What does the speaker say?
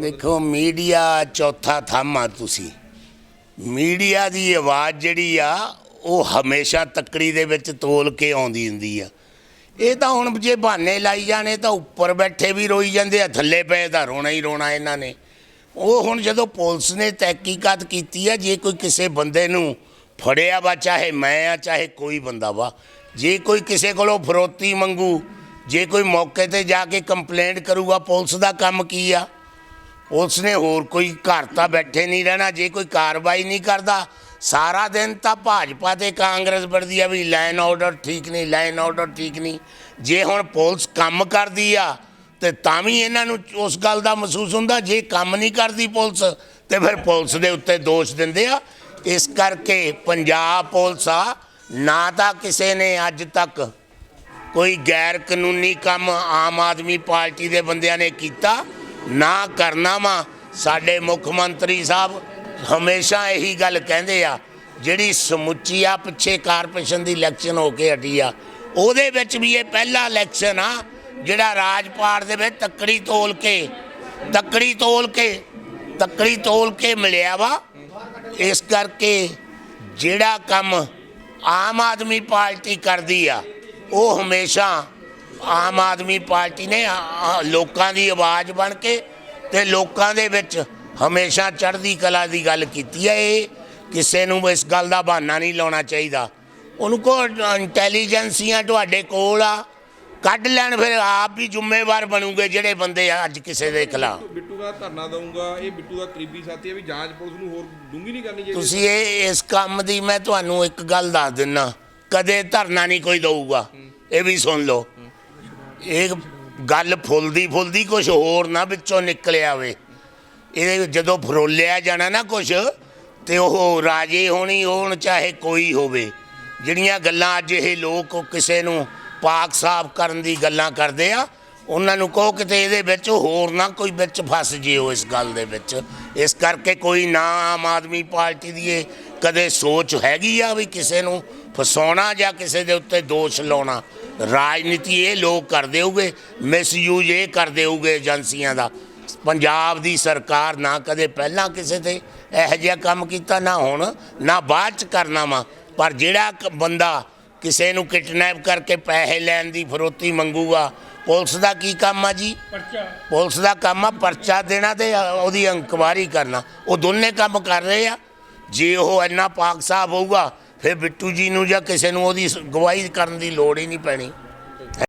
ਦੇਖੋ, ਮੀਡੀਆ ਚੌਥਾ ਥੰਮ ਆ ਤੁਸੀਂ। ਮੀਡੀਆ ਦੀ ਆਵਾਜ਼ ਜਿਹੜੀ ਆ, ਉਹ ਹਮੇਸ਼ਾ ਤੱਕੜੀ ਦੇ ਵਿੱਚ ਤੋਲ ਕੇ ਆਉਂਦੀ ਹੁੰਦੀ ਆ। ਇਹ ਤਾਂ ਹੁਣ ਜੇ ਬਹਾਨੇ ਲਾਈ ਜਾਣੇ, ਤਾਂ ਉੱਪਰ ਬੈਠੇ ਵੀ ਰੋਈ ਜਾਂਦੇ ਆ, ਥੱਲੇ ਪਏ ਤਾਂ ਰੋਣਾ ਹੀ ਰੋਣਾ ਇਹਨਾਂ ਨੇ। ਉਹ ਹੁਣ ਜਦੋਂ ਪੁਲਿਸ ਨੇ ਤਹਿਕੀਕਾਤ ਕੀਤੀ ਆ, ਜੇ ਕੋਈ ਕਿਸੇ ਬੰਦੇ ਨੂੰ ਫੜਿਆ ਵਾ, ਚਾਹੇ ਮੈਂ ਆ, ਚਾਹੇ ਕੋਈ ਬੰਦਾ ਵਾ, ਜੇ ਕੋਈ ਕਿਸੇ ਕੋਲੋਂ ਫਰੋਤੀ ਮੰਗੂ, ਜੇ ਕੋਈ ਮੌਕੇ ਤੇ ਜਾ ਕੇ ਕੰਪਲੇਂਟ ਕਰੂਗਾ, ਪੁਲਿਸ ਦਾ ਕੰਮ ਕੀ ਆ? ਪੁਲਿਸ ਨੇ ਹੋਰ ਕੋਈ ਘਰ ਤਾਂ ਬੈਠੇ ਨਹੀਂ ਰਹਿਣਾ, ਜੇ ਕੋਈ ਕਾਰਵਾਈ ਨਹੀਂ ਕਰਦਾ, ਸਾਰਾ ਦਿਨ ਤਾਂ ਭਾਜਪਾ ਤੇ ਕਾਂਗਰਸ ਵਰਦੀ ਆ ਵੀ ਲਾਈਨ ਆਰਡਰ ਠੀਕ ਨਹੀਂ ਲਾਈਨ ਆਰਡਰ ਠੀਕ ਨਹੀਂ। ਜੇ ਹੁਣ ਪੁਲਿਸ ਕੰਮ ਕਰਦੀ ਆ, ਤੇ ਤਾਂ ਵੀ ਇਹਨਾਂ ਨੂੰ ਉਸ ਗੱਲ ਦਾ ਮਹਿਸੂਸ ਹੁੰਦਾ, ਜੇ ਕੰਮ ਨਹੀਂ ਕਰਦੀ ਪੁਲਿਸ, ਤੇ ਫਿਰ ਪੁਲਿਸ ਦੇ ਉੱਤੇ ਦੋਸ਼ ਦਿੰਦੇ ਆ। ਇਸ ਕਰਕੇ ਪੰਜਾਬ ਪੁਲਿਸ ਆ, ਨਾ ਤਾਂ ਕਿਸੇ ਨੇ ਅੱਜ ਤੱਕ ਕੋਈ ਗੈਰ ਕਾਨੂੰਨੀ ਕੰਮ ਆਮ ਆਦਮੀ ਪਾਰਟੀ ਦੇ ਬੰਦਿਆਂ ਨੇ ਕੀਤਾ। ਨਾ ਕਰਨਾ ਵਾ। ਸਾਡੇ ਮੁੱਖ ਮੰਤਰੀ ਸਾਹਿਬ ਹਮੇਸ਼ਾ ਇਹੀ ਗੱਲ ਕਹਿੰਦੇ ਆ, ਜਿਹੜੀ ਸਮੁੱਚੀ ਆ, ਪਿੱਛੇ ਕਾਰਪੋਰੇਸ਼ਨ ਦੀ ਇਲੈਕਸ਼ਨ ਹੋ ਕੇ ਹਟੀ ਆ। ਉਹਦੇ ਵਿੱਚ ਵੀ ਇਹ ਪਹਿਲਾ ਇਲੈਕਸ਼ਨ ਆ, ਜਿਹੜਾ ਰਾਜਪਾਲ ਦੇ ਵਿੱਚ ਤੱਕੜੀ ਤੋਲ ਕੇ, ਤੱਕੜੀ ਤੋਲ ਕੇ, ਤੱਕੜੀ ਤੋਲ ਕੇ ਮਿਲਿਆ ਵਾ। ਇਸ ਕਰਕੇ ਜਿਹੜਾ ਕੰਮ ਆਮ ਆਦਮੀ ਪਾਰਟੀ ਕਰਦੀ ਆ, ਉਹ ਹਮੇਸ਼ਾ ਆਮ ਆਦਮੀ ਪਾਰਟੀ ਨੇ ਲੋਕਾਂ ਦੀ ਆਵਾਜ਼ ਬਣ ਕੇ ਤੇ ਲੋਕਾਂ ਦੇ ਵਿੱਚ ਹਮੇਸ਼ਾ ਚੜ੍ਹਦੀ ਕਲਾ ਦੀ ਗੱਲ ਕੀਤੀ ਹੈ ਇਹ। ਕਿਸੇ ਨੂੰ ਇਸ ਗੱਲ ਦਾ ਬਹਾਨਾ ਨਹੀਂ ਲਾਉਣਾ ਚਾਹੀਦਾ। ਉਹਨੂੰ ਕੋ ਇੰਟੈਲੀਜੈਂਸੀਆਂ ਤੁਹਾਡੇ ਕੋਲ ਆ ਕੱਢ ਲੈਣ ਫਿਰ ਆਪ ਵੀ ਜ਼ਿੰਮੇਵਾਰ ਬਣੂਗੇ ਜਿਹੜੇ ਬੰਦੇ ਆ ਅੱਜ ਕਿਸੇ ਦੇ ਖਿਲਾਫ। ਬਿੱਟੂ ਦਾ ਧਰਨਾ ਦਊਂਗਾ ਇਹ ਬਿੱਟੂ ਦਾ ਕਰੀਬੀ ਸਾਥੀ ਹੈ ਵੀ ਜਾਂਚ ਪੁਲਿਸ ਨੂੰ ਹੋਰ ਡੂੰਗੀ ਨਹੀਂ ਕਰਨੀ ਚਾਹੀਦੀ। ਤੁਸੀਂ ਇਹ ਇਸ ਕੰਮ ਦੀ ਮੈਂ ਤੁਹਾਨੂੰ ਇੱਕ ਗੱਲ ਦੱਸ ਦਿੰਨਾ ਕਦੇ ਧਰਨਾ ਨਹੀਂ ਕੋਈ ਦਊਗਾ। ਇਹ ਵੀ ਸੁਣ ਲਓ। ਇਹ ਗੱਲ ਫੁੱਲਦੀ ਫੁੱਲਦੀ ਕੁਝ ਹੋਰ ਨਾ ਵਿੱਚੋਂ ਨਿਕਲਿਆ ਆਵੇ। ਇਹ ਜਦੋਂ ਫਰੋਲਿਆ ਜਾਣਾ ਨਾ ਕੁਝ ਤੇ ਉਹ ਰਾਜੇ ਹੋਣੀ ਹੋਣ ਚਾਹੇ ਕੋਈ ਹੋਵੇ। ਜਿਹੜੀਆਂ ਗੱਲਾਂ ਅੱਜ ਇਹ ਲੋਕ ਕਿਸੇ ਨੂੰ ਪਾਕ ਸਾਫ਼ ਕਰਨ ਦੀ ਗੱਲਾਂ ਕਰਦੇ ਆ, ਉਹਨਾਂ ਨੂੰ ਕਹੋ ਕਿਤੇ ਇਹਦੇ ਵਿੱਚ ਹੋਰ ਨਾ ਕੋਈ ਵਿੱਚ ਫਸ ਜਿਓ ਇਸ ਗੱਲ ਦੇ ਵਿੱਚ। ਇਸ ਕਰਕੇ ਕੋਈ ਨਾ ਆਮ ਆਦਮੀ ਪਾਰਟੀ ਦੀ ਇਹ ਕਦੇ ਸੋਚ ਹੈਗੀ ਆ ਵੀ ਕਿਸੇ ਨੂੰ ਫਸਾਉਣਾ ਜਾਂ ਕਿਸੇ ਦੇ ਉੱਤੇ ਦੋਸ਼ ਲਾਉਣਾ? ਰਾਜਨੀਤੀ ਇਹ ਲੋਕ ਕਰਦੇ ਹੋਗੇ ਮਿਸਯੂਜ ਇਹ ਕਰਦੇ ਹੋਗੇ ਏਜੰਸੀਆਂ ਦਾ। ਪੰਜਾਬ ਦੀ ਸਰਕਾਰ ਨਾ ਕਦੇ ਪਹਿਲਾਂ ਕਿਸੇ ਤੇ ਇਹੋ ਜਿਹਾ ਕੰਮ ਕੀਤਾ ਨਾ ਹੁਣ ਨਾ ਬਾਅਦ ਚ ਕਰਨਾ ਵਾ। ਪਰ ਜਿਹੜਾ ਬੰਦਾ ਕਿਸੇ ਨੂੰ ਕਿਡਨੈਪ ਕਰਕੇ ਪੈਸੇ ਲੈਣ ਦੀ ਫਰੋਤੀ ਮੰਗੂਗਾ ਪੁਲਿਸ ਦਾ ਕੀ ਕੰਮ ਆ ਜੀ? ਪਰਚਾ। ਪੁਲਿਸ ਦਾ ਕੰਮ ਆ ਪਰਚਾ ਦੇਣਾ ਤੇ ਉਹਦੀ ਇਨਕੁਆਰੀ ਕਰਨਾ। ਉਹ ਦੋਨੇ ਕੰਮ ਕਰ ਰਹੇ ਆ। ਜੇ ਉਹ ਇੰਨਾ ਪਾਕ ਸਾਫ਼ ਹੋਊਗਾ ਫਿਰ ਬਿੱਟੂ ਜੀ ਨੂੰ ਜਾਂ ਕਿਸੇ ਨੂੰ ਉਹਦੀ ਗਵਾਹੀ ਕਰਨ ਦੀ ਲੋੜ ਹੀ ਨਹੀਂ ਪੈਣੀ।